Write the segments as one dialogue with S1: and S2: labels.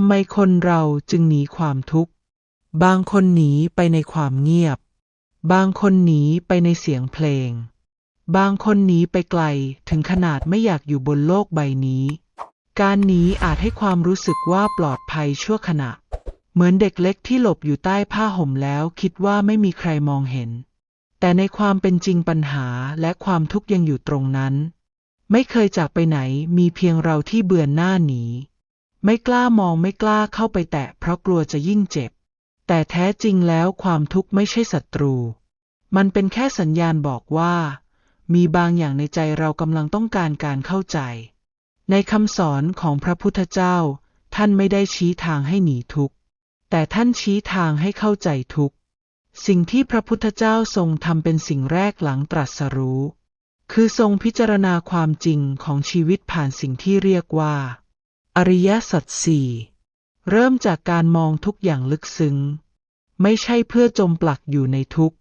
S1: ำไมคนเราจึงหนีความทุกข์ บางคนหนีไปในความเงียบ บางคนหนีไปในเสียงเพลง บางคนหนีไปไกลถึงขนาดไม่อยากอยู่บนโลกใบนี้ การหนีอาจให้ความรู้สึกว่าปลอดภัยชั่วขณะ เหมือนเด็กเล็กที่หลบอยู่ใต้ผ้าห่มแล้วคิดว่าไม่มีใครมองเห็น แต่ในความเป็นจริงปัญหาและความทุกข์ยังอยู่ตรงนั้น ไม่เคยจากไปไหนมีเพียงเราที่เบือนหน้าหนี ไม่กล้ามองไม่กล้าเข้าไปแตะเพราะกลัวจะยิ่งเจ็บ แต่แท้จริงแล้วความทุกข์ไม่ใช่ศัตรู มันเป็นแค่สัญญาณบอกว่า มีบางอย่างในใจเรากำลังต้องการการเข้าใจ ในคำสอนของพระพุทธเจ้า ท่านไม่ได้ชี้ทางให้หนีทุกข์ แต่ท่านชี้ทางให้เข้าใจทุกข์ สิ่งที่พระพุทธเจ้าทรงทำเป็นสิ่งแรกหลังตรัสรู้ คือทรงพิจารณาความจริงของชีวิตผ่านสิ่งที่เรียกว่า อริยสัจสี่เริ่มจากการมองทุกอย่างลึกซึ้ง ไม่ใช่เพื่อจมปลักอยู่ในทุกข์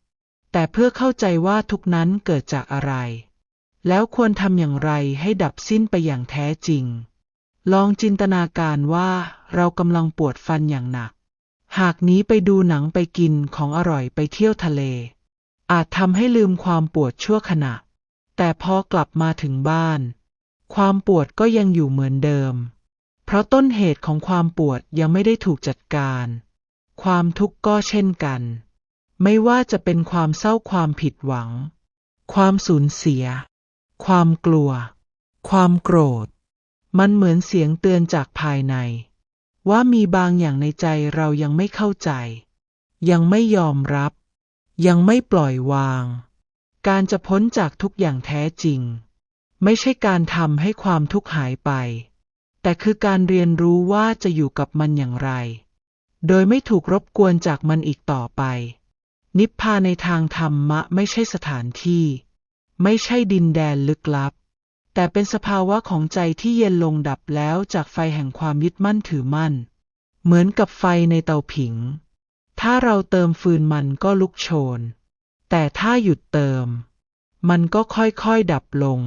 S1: แต่เพื่อเข้าใจว่าทุกนั้นเกิดจากอะไร แล้วควรทำอย่างไรให้ดับสิ้นไปอย่างแท้จริง ลองจินตนาการว่าเรากำลังปวดฟันอย่างหนัก หากหนี้ไปดูหนังไปกินของอร่อยไปเที่ยวทะเล อาจทำให้ลืมความปวดชั่วขณะ แต่พอกลับมาถึงบ้าน ความปวดก็ยังอยู่เหมือนเดิม เพราะต้นเหตุของความปวดยังไม่ได้ถูกจัดการ ความทุกข์ก็เช่นกัน ไม่ว่าจะเป็นความเศร้าความผิดหวัง ความสูญเสีย ความกลัว ความโกรธ มันเหมือนเสียงเตือนจากภายใน ว่ามีบางอย่างในใจเรายังไม่เข้าใจ ยังไม่ยอมรับ ยังไม่ปล่อยวาง การจะพ้นจากทุกอย่างแท้จริง ไม่ใช่การทำให้ความทุกข์หายไป แต่คือการเรียนรู้ว่าจะอยู่กับมันอย่างไร โดยไม่ถูกรบกวนจากมันอีกต่อไป นิพพานในทางธรรมะไม่ใช่สถานที่ ไม่ใช่ดินแดนลึกลับ แต่เป็นสภาวะของใจที่เย็นลงดับแล้วจากไฟแห่งความยึดมั่นถือมั่น เหมือนกับไฟในเตาผิง ถ้าเราเติมฟืนมันก็ลุกโชน แต่ถ้าหยุดเติม มันก็ค่อยๆดับลง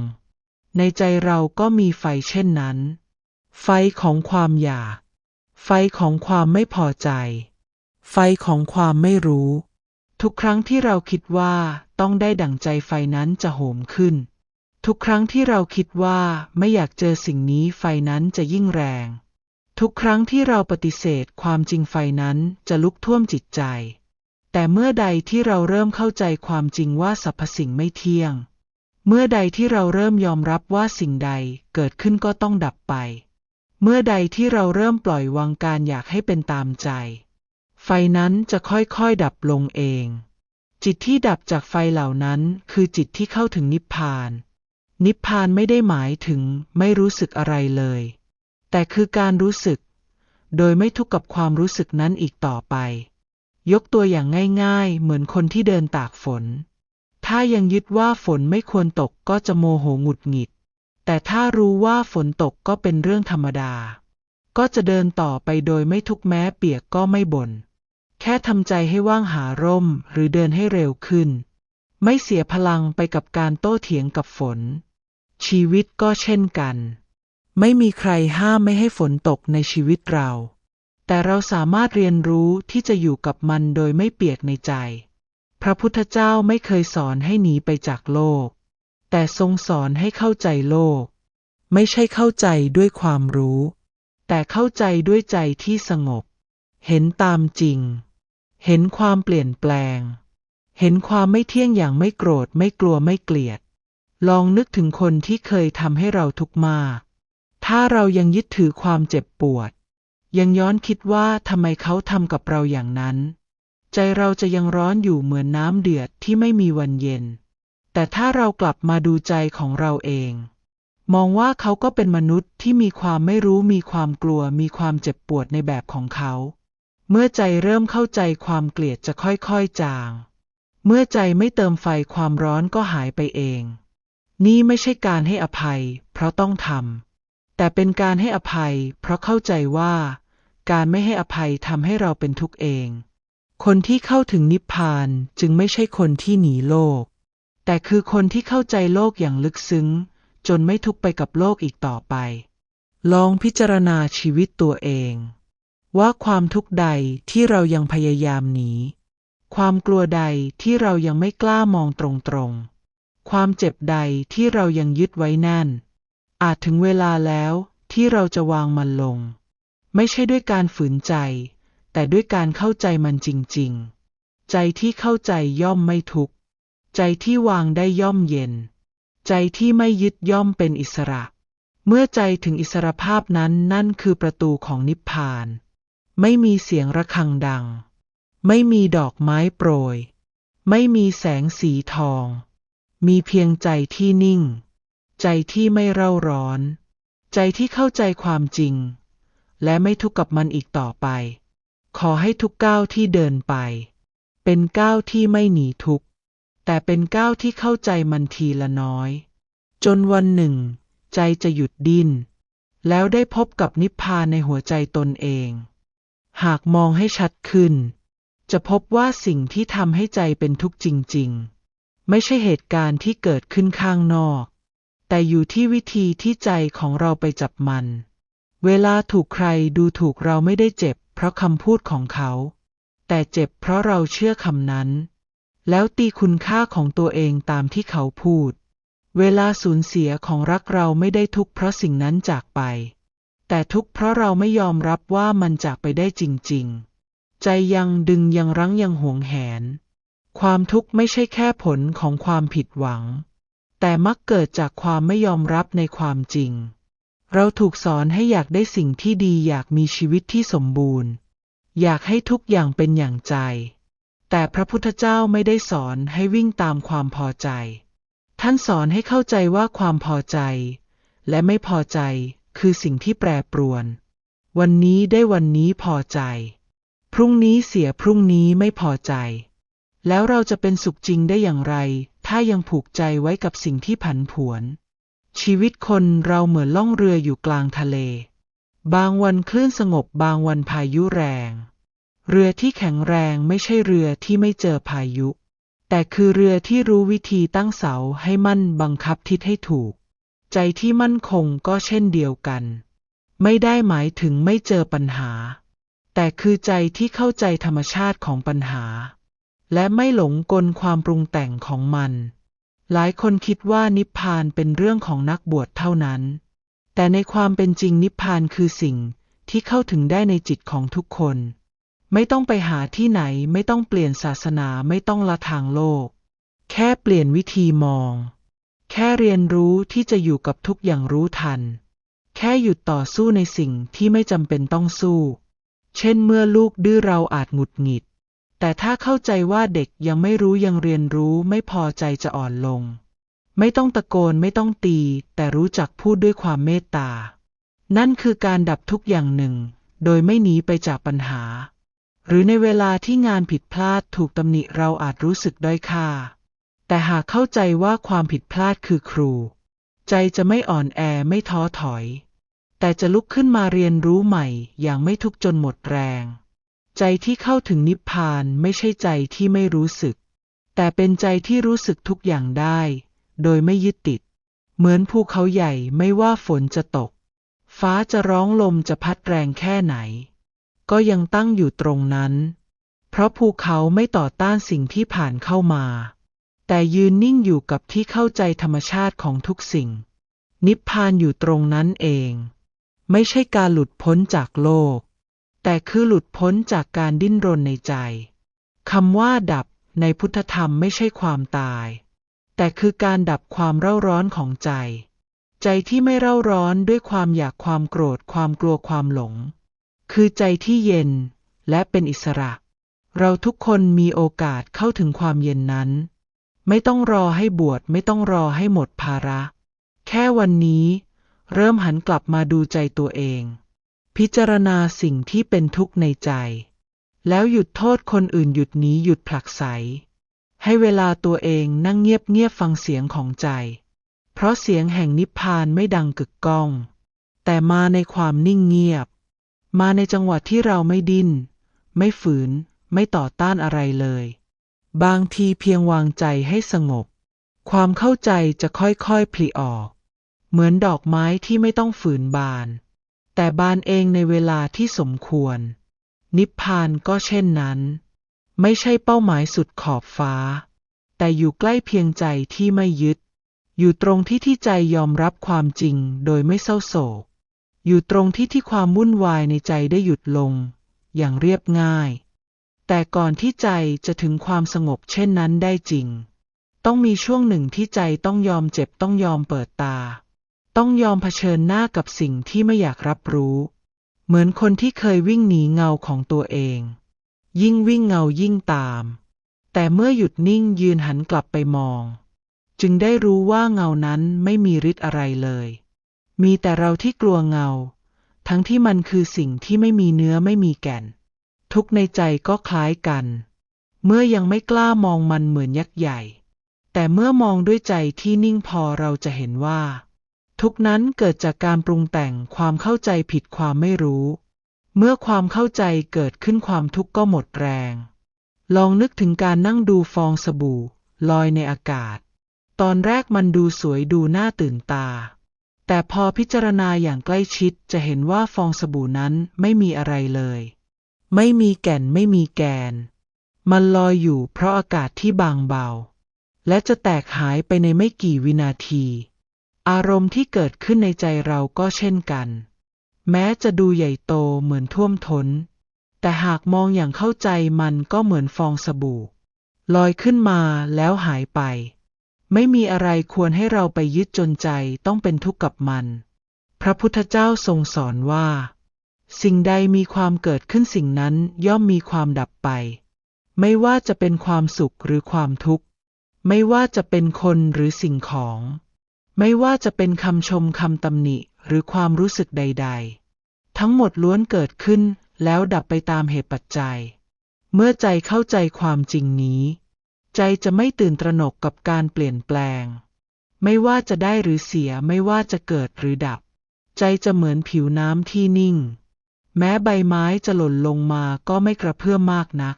S1: ในใจเราก็มีไฟเช่นนั้น ไฟของความอยาก ไฟของความไม่พอใจ ไฟของความไม่รู้ ทุกครั้งที่เราคิดว่าต้องได้ดั่งใจไฟนั้นจะโหมขึ้น ทุกครั้งที่เราคิดว่าไม่อยากเจอสิ่งนี้ไฟนั้นจะยิ่งแรง ทุกครั้งที่เราปฏิเสธความจริงไฟนั้นจะลุกท่วมจิตใจ แต่เมื่อใดที่เราเริ่มเข้าใจความจริงว่าสรรพสิ่งไม่เที่ยง เมื่อใดที่เราเริ่มยอมรับว่าสิ่งใดเกิดขึ้นก็ต้องดับไป เมื่อใดที่เราเริ่มปล่อยวางการอยากให้เป็นตามใจ ไฟนั้นจะค่อยๆดับลงเอง จิตที่ดับจากไฟเหล่านั้นคือจิตที่เข้าถึงนิพพาน นิพพานไม่ได้หมายถึงไม่รู้สึกอะไรเลย แต่คือการรู้สึก โดยไม่ทุกข์กับความรู้สึกนั้นอีกต่อไป ยกตัวอย่างง่ายๆ เหมือนคนที่เดินตากฝน ถ้ายังยึดว่าฝนไม่ควรตกก็จะโมโหหงุดหงิด แต่ถ้ารู้ว่าฝนตกก็เป็นเรื่องธรรมดา ก็จะเดินต่อไปโดยไม่ทุกแม้เปียกก็ไม่บน่น แค่ทำใจให้ว่างหาร่มหรือเดินให้เร็วขึ้น ไม่เสียพลังไปกับการโต้เถียงกับฝน ชีวิตก็เช่นกัน ไม่มีใครห้ามไม่ให้ฝนตกในชีวิตเรา แต่เราสามารถเรียนรู้ที่จะอยู่กับมันโดยไม่เปียกในใจ พระพุทธเจ้าไม่เคยสอนให้หนีไปจากโลก แต่ทรงสอนให้เข้าใจโลก ไม่ใช่เข้าใจด้วยความรู้ แต่เข้าใจด้วยใจที่สงบ เห็นตามจริง เห็นความเปลี่ยนแปลง เห็นความไม่เที่ยงอย่างไม่โกรธไม่กลัวไม่เกลียด ลองนึกถึงคนที่เคยทำให้เราทุกข์มาก ถ้าเรายังยึดถือความเจ็บปวด ยังย้อนคิดว่าทำไมเขาทำกับเราอย่างนั้น ใจเราจะยังร้อนอยู่เหมือนน้ำเดือดที่ไม่มีวันเย็น แต่ถ้าเรากลับมาดูใจของเราเอง มองว่าเขาก็เป็นมนุษย์ที่มีความไม่รู้มีความกลัวมีความเจ็บปวดในแบบของเขา เมื่อใจเริ่มเข้าใจความเกลียดจะค่อยๆจาง เมื่อใจไม่เติมไฟความร้อนก็หายไปเอง นี่ไม่ใช่การให้อภัย เพราะต้องทำแต่เป็นการให้อภัย เพราะเข้าใจว่า การไม่ให้อภัยทำให้เราเป็นทุกข์เอง คนที่เข้าถึงนิพพานจึงไม่ใช่คนที่หนีโลก แต่คือคนที่เข้าใจโลกอย่างลึกซึ้ง จนไม่ทุกไปกับโลกอีกต่อไป ลองพิจารณาชีวิตตัวเอง ว่าความทุกข์ใดที่เรายังพยายามหนี ความกลัวใดที่เรายังไม่กล้ามองตรงๆ ความเจ็บใดที่เรายังยึดไว้แน่น อาจถึงเวลาแล้วที่เราจะวางมันลง ไม่ใช่ด้วยการฝืนใจ แต่ด้วยการเข้าใจมันจริงๆ ใจที่เข้าใจย่อมไม่ทุกข์ ใจที่วางได้ย่อมเย็น ใจที่ไม่ยึดย่อมเป็นอิสระ เมื่อใจถึงอิสรภาพนั้นนั่นคือประตูของนิพพาน ไม่มีเสียงระฆังดัง ไม่มีดอกไม้โปรย ไม่มีแสงสีทอง มีเพียงใจที่นิ่ง ใจที่ไม่เร่าร้อน ใจที่เข้าใจความจริง และไม่ทุกข์กับมันอีกต่อไป ขอให้ทุกก้าวที่เดินไป เป็นก้าวที่ไม่หนีทุกข์ แต่เป็นก้าวที่เข้าใจมันทีละน้อย จนวันหนึ่ง ใจจะหยุดดิ้น แล้วได้พบกับนิพพานในหัวใจตนเอง หากมองให้ชัดขึ้น จะพบว่าสิ่งที่ทำให้ใจเป็นทุกข์จริง ๆ ไม่ใช่เหตุการณ์ที่เกิดขึ้นข้างนอก แต่อยู่ที่วิธีที่ใจของเราไปจับมัน เวลาถูกใครดูถูกเราไม่ได้เจ็บ เพราะคำพูดของเขา แต่เจ็บเพราะเราเชื่อคำนั้น แล้วตีคุณค่าของตัวเองตามที่เขาพูด เวลาสูญเสียของรักเราไม่ได้ทุกเพราะสิ่งนั้นจากไป แต่ทุกเพราะเราไม่ยอมรับว่ามันจากไปได้จริง ๆ ใจยังดึงยังรั้งยังหวงแหน ความทุกข์ไม่ใช่แค่ผลของความผิดหวัง แต่มักเกิดจากความไม่ยอมรับในความจริง เราถูกสอนให้อยากได้สิ่งที่ดีอยากมีชีวิตที่สมบูรณ์ อยากให้ทุกอย่างเป็นอย่างใจ แต่พระพุทธเจ้าไม่ได้สอนให้วิ่งตามความพอใจ ท่านสอนให้เข้าใจว่าความพอใจ และไม่พอใจคือสิ่งที่แปรปรวน วันนี้ได้วันนี้พอใจ พรุ่งนี้เสียพรุ่งนี้ไม่พอใจ แล้วเราจะเป็นสุขจริงได้อย่างไร ถ้ายังผูกใจไว้กับสิ่งที่ผันผวน ชีวิตคนเราเหมือนล่องเรืออยู่กลางทะเล บางวันคลื่นสงบบางวันพายุแรง เรือที่แข็งแรงไม่ใช่เรือที่ไม่เจอพายุ แต่คือเรือที่รู้วิธีตั้งเสาให้มั่นบังคับทิศให้ถูก ใจที่มั่นคงก็เช่นเดียวกัน ไม่ได้หมายถึงไม่เจอปัญหา แต่คือใจที่เข้าใจธรรมชาติของปัญหา และไม่หลงกลความปรุงแต่งของมัน หลายคนคิดว่านิพพานเป็นเรื่องของนักบวชเท่านั้น แต่ในความเป็นจริงนิพพานคือสิ่งที่เข้าถึงได้ในจิตของทุกคน ไม่ต้องไปหาที่ไหนไม่ต้องเปลี่ยนศาสนาไม่ต้องละทางโลก แค่เปลี่ยนวิธีมอง แค่เรียนรู้ที่จะอยู่กับทุกอย่างรู้ทัน แค่หยุดต่อสู้ในสิ่งที่ไม่จำเป็นต้องสู้ เช่นเมื่อลูกดื้อเราอาจหงุดหงิด แต่ถ้าเข้าใจว่าเด็กยังไม่รู้ยังเรียนรู้ไม่พอใจจะอ่อนลง ไม่ต้องตะโกนไม่ต้องตี แต่รู้จักพูดด้วยความเมตตา นั่นคือการดับทุกอย่างหนึ่ง โดยไม่หนีไปจากปัญหา หรือในเวลาที่งานผิดพลาดถูกตำหนิเราอาจรู้สึกด้อยค่า แต่หากเข้าใจว่าความผิดพลาดคือครู ใจจะไม่อ่อนแอไม่ท้อถอย แต่จะลุกขึ้นมาเรียนรู้ใหม่อย่างไม่ทุกจนหมดแรง ใจที่เข้าถึงนิพพานไม่ใช่ใจที่ไม่รู้สึก แต่เป็นใจที่รู้สึกทุกอย่างได้ โดยไม่ยึดติด เหมือนภูเขาใหญ่ไม่ว่าฝนจะตก ฟ้าจะร้องลมจะพัดแรงแค่ไหน ก็ยังตั้งอยู่ตรงนั้น เพราะภูเขาไม่ต่อต้านสิ่งที่ผ่านเข้ามา แต่ยืนนิ่งอยู่กับที่เข้าใจธรรมชาติของทุกสิ่ง นิพพานอยู่ตรงนั้นเอง ไม่ใช่การหลุดพ้นจากโลก แต่คือหลุดพ้นจากการดิ้นรนในใจคำว่าดับในพุทธธรรมไม่ใช่ความตาย แต่คือการดับความเร่าร้อนของใจ ใจที่ไม่เร่าร้อนด้วยความอยากความโกรธความกลัวความหลง คือใจที่เย็นและเป็นอิสระ เราทุกคนมีโอกาสเข้าถึงความเย็นนั้น ไม่ต้องรอให้บวชไม่ต้องรอให้หมดภาระ แค่วันนี้ เริ่มหันกลับมาดูใจตัวเอง พิจารณาสิ่งที่เป็นทุกข์ในใจ แล้วหยุดโทษคนอื่นหยุดหนีหยุดผลักไส ให้เวลาตัวเองนั่งเงียบเงียบฟังเสียงของใจ เพราะเสียงแห่งนิพพานไม่ดังกึกก้อง แต่มาในความนิ่งเงียบ มาในจังหวะที่เราไม่ดิ้น ไม่ฝืน ไม่ต่อต้านอะไรเลย บางทีเพียงวางใจให้สงบ ความเข้าใจจะค่อยๆ ผลิออก เหมือนดอกไม้ที่ไม่ต้องฝืนบาน แต่บานเองในเวลาที่สมควร นิพพานก็เช่นนั้น ไม่ใช่เป้าหมายสุดขอบฟ้า แต่อยู่ใกล้เพียงใจที่ไม่ยึด อยู่ตรงที่ที่ใจยอมรับความจริงโดยไม่เศร้าโศก อยู่ตรงที่ที่ความวุ่นวายในใจได้หยุดลง อย่างเรียบง่าย แต่ก่อนที่ใจจะถึงความสงบเช่นนั้นได้จริง ต้องมีช่วงหนึ่งที่ใจต้องยอมเจ็บต้องยอมเปิดตา ต้องยอมเผชิญหน้ากับสิ่งที่ไม่อยากรับรู้ เหมือนคนที่เคยวิ่งหนีเงาของตัวเอง ยิ่งวิ่งเงายิ่งตาม แต่เมื่อหยุดนิ่งยืนหันกลับไปมอง จึงได้รู้ว่าเงานั้นไม่มีฤทธิ์อะไรเลย มีแต่เราที่กลัวเงา ทั้งที่มันคือสิ่งที่ไม่มีเนื้อไม่มีแก่น ทุกในใจก็คล้ายกัน เมื่อยังไม่กล้ามองมันเหมือนยักษ์ใหญ่ แต่เมื่อมองด้วยใจที่นิ่งพอเราจะเห็นว่า ทุกนั้นเกิดจากการปรุงแต่งความเข้าใจผิดความไม่รู้ เมื่อความเข้าใจเกิดขึ้นความทุกข์ก็หมดแรง ลองนึกถึงการนั่งดูฟองสบู่ ลอยในอากาศ ตอนแรกมันดูสวยดูน่าตื่นตา แต่พอพิจารณาอย่างใกล้ชิดจะเห็นว่าฟองสบู่นั้นไม่มีอะไรเลย ไม่มีแก่นไม่มีแกน มันลอยอยู่เพราะอากาศที่บางเบา และจะแตกหายไปในไม่กี่วินาที อารมณ์ที่เกิดขึ้นในใจเราก็เช่นกัน แม้จะดูใหญ่โตเหมือนท่วมท้น แต่หากมองอย่างเข้าใจมันก็เหมือนฟองสบู่ ลอยขึ้นมาแล้วหายไป ไม่มีอะไรควรให้เราไปยึดจนใจต้องเป็นทุกข์กับมัน พระพุทธเจ้าทรงสอนว่า สิ่งใดมีความเกิดขึ้นสิ่งนั้นย่อมมีความดับไป ไม่ว่าจะเป็นความสุขหรือความทุกข์ ไม่ว่าจะเป็นคนหรือสิ่งของ ไม่ว่าจะเป็นคำชมคำตำหนิหรือความรู้สึกใด ๆ ทั้งหมดล้วนเกิดขึ้นแล้วดับไปตามเหตุปัจจัย เมื่อใจเข้าใจความจริงนี้ ใจจะไม่ตื่นตระหนกกับการเปลี่ยนแปลง ไม่ว่าจะได้หรือเสียไม่ว่าจะเกิดหรือดับ ใจจะเหมือนผิวน้ำที่นิ่ง แม้ใบไม้จะหล่นลงมาก็ไม่กระเพื่อมมากนัก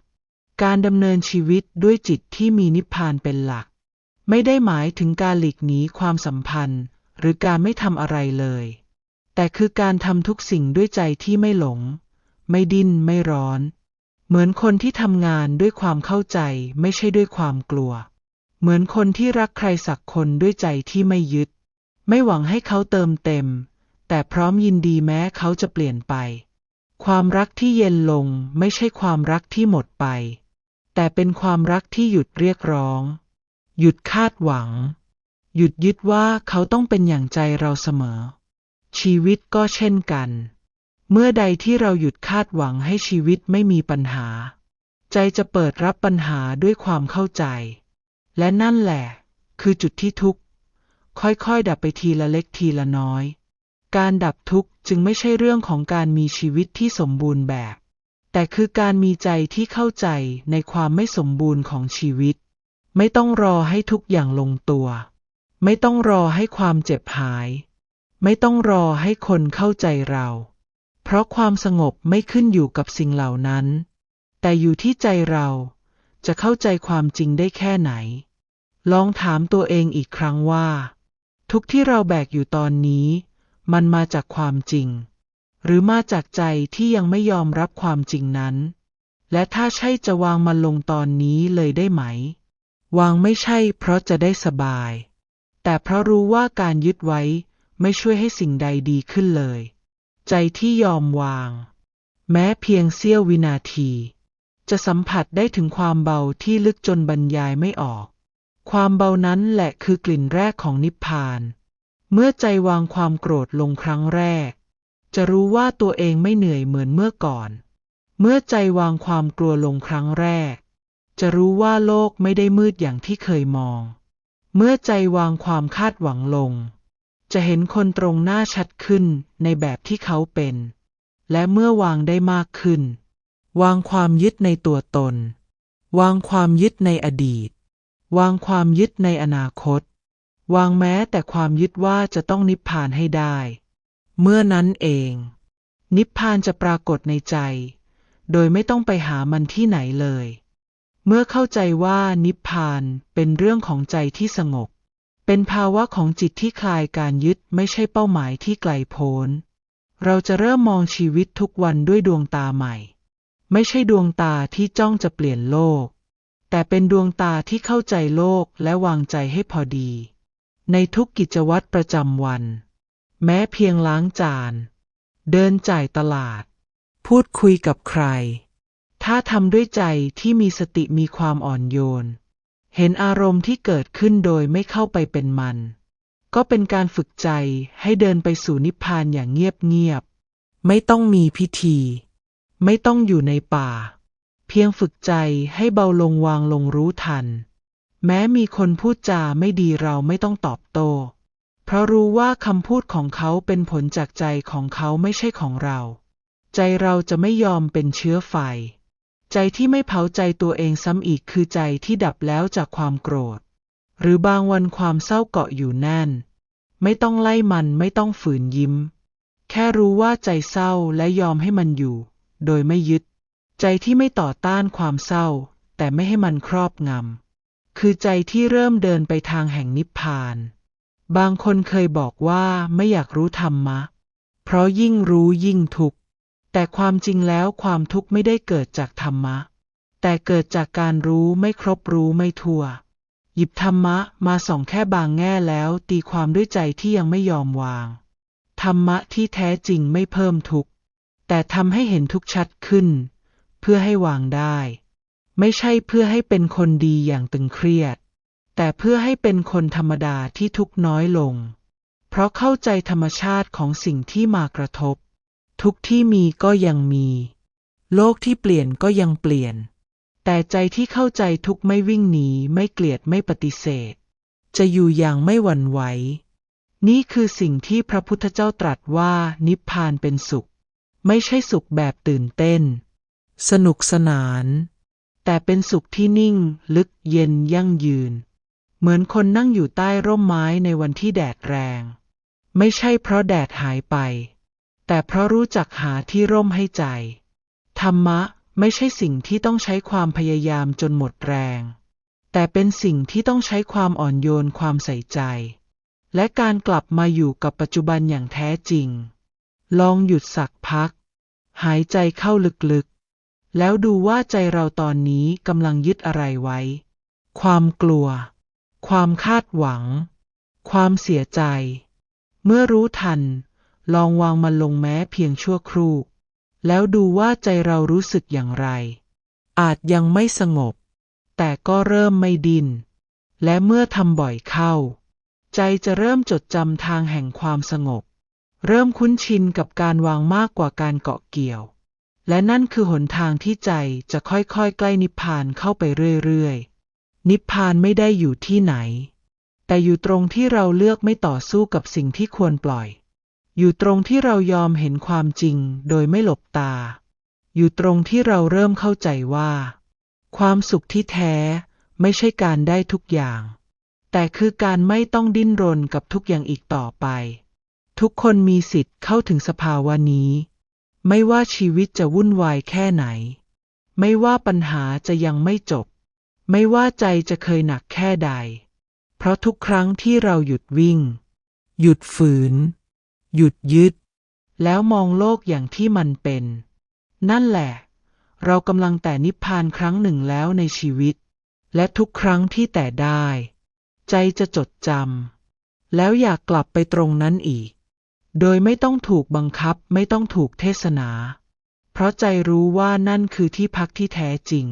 S1: การดำเนินชีวิตด้วยจิตที่มีนิพพานเป็นหลัก ไม่ได้หมายถึงการหลีกหนีความสัมพันธ์ หรือการไม่ทำอะไรเลย แต่คือการทำทุกสิ่งด้วยใจที่ไม่หลง ไม่ดิ้นไม่ร้อน เหมือนคนที่ทำงานด้วยความเข้าใจไม่ใช่ด้วยความกลัว เหมือนคนที่รักใครสักคนด้วยใจที่ไม่ยึด ไม่หวังให้เขาเติมเต็ม แต่พร้อมยินดีแม้เขาจะเปลี่ยนไป ความรักที่เย็นลงไม่ใช่ความรักที่หมดไป แต่เป็นความรักที่หยุดเรียกร้อง หยุดคาดหวัง หยุดยึดว่าเขาต้องเป็นอย่างใจเราเสมอ ชีวิตก็เช่นกัน เมื่อใดที่เราหยุดคาดหวังให้ชีวิตไม่มีปัญหา ใจจะเปิดรับปัญหาด้วยความเข้าใจ และนั่นแหละ คือจุดที่ทุกข์ ค่อยๆ ดับไปทีละเล็กทีละน้อย การดับทุกข์จึงไม่ใช่เรื่องของการมีชีวิตที่สมบูรณ์แบบ แต่คือการมีใจที่เข้าใจในความไม่สมบูรณ์ของชีวิต ไม่ต้องรอให้ทุกอย่างลงตัว ไม่ต้องรอให้ความเจ็บหาย ไม่ต้องรอให้คนเข้าใจเรา เพราะความสงบไม่ขึ้นอยู่กับสิ่งเหล่านั้น แต่อยู่ที่ใจเราจะเข้าใจความจริงได้แค่ไหน ลองถามตัวเองอีกครั้งว่า ทุกที่เราแบกอยู่ตอนนี้ มันมาจากความจริง หรือมาจากใจที่ยังไม่ยอมรับความจริงนั้น และถ้าใช่จะวางมันลงตอนนี้เลยได้ไหม วางไม่ใช่เพราะจะได้สบาย แต่เพราะรู้ว่าการยึดไว้ไม่ช่วยให้สิ่งใดดีขึ้นเลย ใจที่ยอมวาง แม้เพียงเสี้ยววินาที จะสัมผัสได้ถึงความเบาที่ลึกจนบรรยายไม่ออก ความเบานั้นแหละคือกลิ่นแรกของนิพพาน เมื่อใจวางความโกรธลงครั้งแรก จะรู้ว่าตัวเองไม่เหนื่อยเหมือนเมื่อก่อน เมื่อใจวางความกลัวลงครั้งแรก จะรู้ว่าโลกไม่ได้มืดอย่างที่เคยมอง เมื่อใจวางความคาดหวังลง จะเห็นคนตรงหน้าชัดขึ้นในแบบที่เขาเป็น และเมื่อวางได้มากขึ้น วางความยึดในตัวตน วางความยึดในอดีต วางความยึดในอนาคต วางแม้แต่ความยึดว่าจะต้องนิพพานให้ได้ เมื่อนั้นเอง นิพพานจะปรากฏในใจ โดยไม่ต้องไปหามันที่ไหนเลย เมื่อเข้าใจว่านิพพานเป็นเรื่องของใจที่สงบ เป็นภาวะของจิตที่คลายการยึดไม่ใช่เป้าหมายที่ไกลโพ้น เราจะเริ่มมองชีวิตทุกวันด้วยดวงตาใหม่ ไม่ใช่ดวงตาที่จ้องจะเปลี่ยนโลก แต่เป็นดวงตาที่เข้าใจโลกและวางใจให้พอดี ในทุกกิจวัตรประจำวัน แม้เพียงล้างจาน เดินจ่ายตลาด พูดคุยกับใคร ถ้าทำด้วยใจที่มีสติมีความอ่อนโยน เห็นอารมณ์ที่เกิดขึ้นโดยไม่เข้าไปเป็นมัน ก็เป็นการฝึกใจให้เดินไปสู่นิพพานอย่างเงียบๆ ไม่ต้องมีพิธี ไม่ต้องอยู่ในป่า เพียงฝึกใจให้เบาลงวางลงรู้ทัน แม้มีคนพูดจาไม่ดีเราไม่ต้องตอบโต้ เพราะรู้ว่าคำพูดของเขาเป็นผลจากใจของเขาไม่ใช่ของเรา ใจเราจะไม่ยอมเป็นเชื้อไฟ ใจที่ไม่เผาใจตัวเองซ้ำอีกคือใจที่ดับแล้วจากความโกรธ หรือบางวันความเศร้าเกาะอยู่แน่น ไม่ต้องไล่มันไม่ต้องฝืนยิ้ม แค่รู้ว่าใจเศร้าและยอมให้มันอยู่ โดยไม่ยึด ใจที่ไม่ต่อต้านความเศร้า แต่ไม่ให้มันครอบงำคือใจที่เริ่มเดินไปทางแห่งนิพพาน บางคนเคยบอกว่าไม่อยากรู้ธรรมะ เพราะยิ่งรู้ยิ่งทุกข์ แต่ความจริงแล้วความทุกข์ไม่ได้เกิดจากธรรมะ แต่เกิดจากการรู้ไม่ครบรู้ไม่ทั่ว หยิบธรรมะมาส่องแค่บางแง่แล้วตีความด้วยใจที่ยังไม่ยอมวาง ธรรมะที่แท้จริงไม่เพิ่มทุกข์ แต่ทำให้เห็นทุกข์ชัดขึ้น เพื่อให้วางได้ ไม่ใช่เพื่อให้เป็นคนดีอย่างตึงเครียด แต่เพื่อให้เป็นคนธรรมดาที่ทุกข์น้อยลง เพราะเข้าใจธรรมชาติของสิ่งที่มากระทบ ทุกที่มีก็ยังมี โลกที่เปลี่ยนก็ยังเปลี่ยน แต่ใจที่เข้าใจทุกไม่วิ่งหนีไม่เกลียดไม่ปฏิเสธ จะอยู่อย่างไม่หวั่นไหว นี่คือสิ่งที่พระพุทธเจ้าตรัสว่านิพพานเป็นสุข ไม่ใช่สุขแบบตื่นเต้น สนุกสนาน แต่เป็นสุขที่นิ่ง ลึกเย็นยั่งยืน เหมือนคนนั่งอยู่ใต้ร่มไม้ในวันที่แดดแรง ไม่ใช่เพราะแดดหายไป แต่เพราะรู้จักหาที่ร่มให้ใจ ธรรมะไม่ใช่สิ่งที่ต้องใช้ความพยายามจนหมดแรง แต่เป็นสิ่งที่ต้องใช้ความอ่อนโยนความใส่ใจ และการกลับมาอยู่กับปัจจุบันอย่างแท้จริง ลองหยุดสักพัก หายใจเข้าลึกๆ แล้วดูว่าใจเราตอนนี้กำลังยึดอะไรไว้ ความกลัว ความคาดหวัง ความเสียใจ เมื่อรู้ทัน ลองวางมันลงแม้เพียงชั่วครู่ แล้วดูว่าใจเรารู้สึกอย่างไร อาจยังไม่สงบ แต่ก็เริ่มไม่ดิน และเมื่อทำบ่อยเข้า ใจจะเริ่มจดจำทางแห่งความสงบ เริ่มคุ้นชินกับการวางมากกว่าการเกาะเกี่ยว และนั่นคือหนทางที่ใจจะค่อยๆ ใกล้นิพพานเข้าไปเรื่อยๆ นิพพานไม่ได้อยู่ที่ไหน แต่อยู่ตรงที่เราเลือกไม่ต่อสู้กับสิ่งที่ควรปล่อย อยู่ตรงที่เรายอมเห็นความจริงโดยไม่หลบตา อยู่ตรงที่เราเริ่มเข้าใจว่า ความสุขที่แท้ไม่ใช่การได้ทุกอย่าง แต่คือการไม่ต้องดิ้นรนกับทุกอย่างอีกต่อไป ทุกคนมีสิทธิ์เข้าถึงสภาวะนี้ ไม่ว่าชีวิตจะวุ่นวายแค่ไหน ไม่ว่าปัญหาจะยังไม่จบ ไม่ว่าใจจะเคยหนักแค่ใด เพราะทุกครั้งที่เราหยุดวิ่ง หยุดฝืน หยุดยึด แล้วมองโลกอย่างที่มันเป็น นั่นแหละ เรากำลังแต่นิพพานครั้งหนึ่งแล้วในชีวิต และทุกครั้งที่แต่ได้ ใจจะจดจำแล้วอยากกลับไปตรงนั้นอีก โดยไม่ต้องถูกบังคับไม่ต้องถูกเทศนา เพราะใจรู้ว่านั่นคือที่พักที่แท้จริง